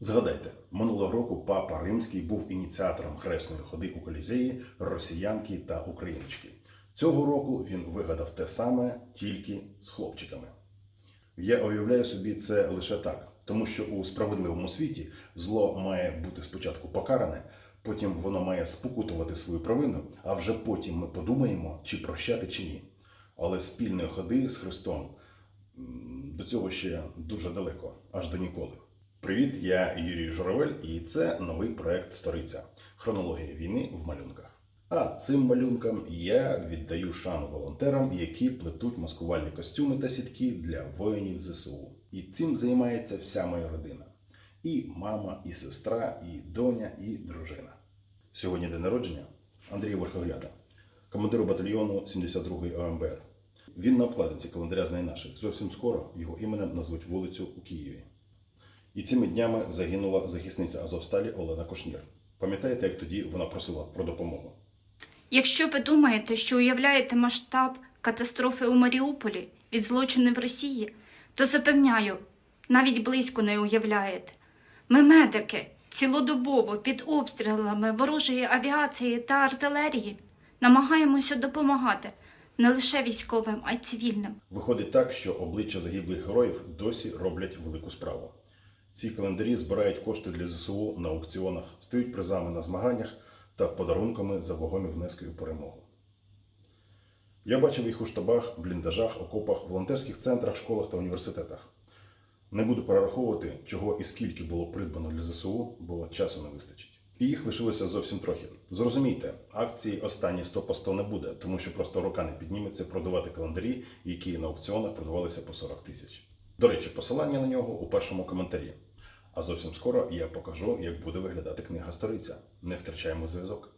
Згадайте, минулого року папа Римський був ініціатором хресної ходи у Колізеї росіянки та україночки. Цього року він вигадав те саме тільки з хлопчиками. Я уявляю собі це лише так, тому що у справедливому світі зло має бути спочатку покаране, потім воно має спокутувати свою провину, а вже потім ми подумаємо, чи прощати, чи ні. Але спільної ходи з Христом до цього ще дуже далеко, аж до ніколи. Привіт, я Юрій Журавель, і це новий проект Сториця хронологія війни в малюнках. А цим малюнкам я віддаю шану волонтерам, які плетуть маскувальні костюми та сітки для воїнів ЗСУ. І цим займається вся моя родина: і мама, і сестра, і доня, і дружина. Сьогодні день народження Андрія Верхогляда, командиру батальйону 72-ї ОМБР. Він на обкладинці календаря знає наших. Зовсім скоро його іменем назвуть вулицю у Києві. І цими днями загинула захисниця Азовсталі Олена Кушнір. Пам'ятаєте, як тоді вона просила про допомогу? Якщо ви думаєте, що уявляєте масштаб катастрофи у Маріуполі від злочинів в Росії, то запевняю, навіть близько не уявляєте. Ми, медики, цілодобово під обстрілами ворожої авіації та артилерії намагаємося допомагати не лише військовим, а й цивільним. Виходить так, що обличчя загиблих героїв досі роблять велику справу. Ці календарі збирають кошти для ЗСУ на аукціонах, стають призами на змаганнях та подарунками за вагомі внески у перемогу. Я бачив їх у штабах, бліндажах, окопах, волонтерських центрах, школах та університетах. Не буду перераховувати, чого і скільки було придбано для ЗСУ, бо часу не вистачить. І їх лишилося зовсім трохи. Зрозумійте, акції останні 100 по 100 не буде, тому що просто рука не підніметься продавати календарі, які на аукціонах продавалися по 40 тисяч. До речі, посилання на нього у першому коментарі. А зовсім скоро я покажу, як буде виглядати книга сториця. Не втрачаємо зв'язок.